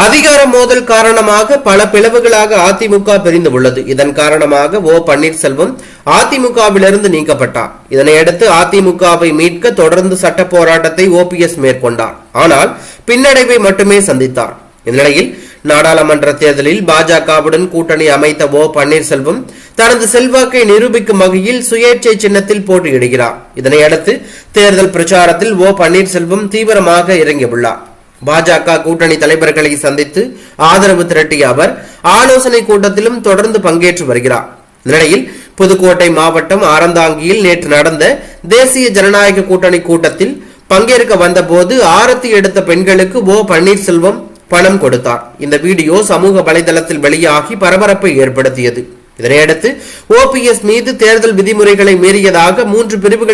அதிகார மோதல் காரணமாக பல பிளவுகளாக அதிமுக பிரிந்து உள்ளது. இதன் காரணமாக ஓ பன்னீர்செல்வம் அதிமுகவிலிருந்து நீக்கப்பட்டார். இதனையடுத்து அதிமுகவை மீட்க தொடர்ந்து சட்ட போராட்டத்தை ஓபிஎஸ் மேற்கொண்டார். ஆனால் பின்னடைவை மட்டுமே சந்தித்தார். இந்நிலையில் நாடாளுமன்ற தேர்தலில் பாஜகவுடன் கூட்டணி அமைத்த ஓ பன்னீர்செல்வம் தனது செல்வாக்கை நிரூபிக்கும் வகையில் சுயேட்சை சின்னத்தில் போட்டியிடுகிறார். இதனையடுத்து தேர்தல் பிரச்சாரத்தில் ஓ பன்னீர்செல்வம் தீவிரமாக இறங்கியுள்ளார். பாஜக கூட்டணி தலைவர்களை சந்தித்து ஆதரவு திரட்டிய அவர் ஆலோசனை கூட்டத்திலும் தொடர்ந்து பங்கேற்று வருகிறார். இந்நிலையில் புதுக்கோட்டை மாவட்டம் ஆரந்தாங்கியில் நேற்று நடந்த தேசிய ஜனநாயக கூட்டணி கூட்டத்தில் பங்கேற்க வந்தபோது ஆரத்தி எடுத்த பெண்களுக்கு ஓ. பன்னீர்செல்வம் பணம் கொடுத்தார். இந்த வீடியோ சமூக வலைதளத்தில் வெளியாகி பரபரப்பை ஏற்படுத்தியது. இதனையடுத்து ஓபிஎஸ் மீது தேர்தல் விதிமுறைகளை மீறியதாக மூன்று பிரிவுகளின்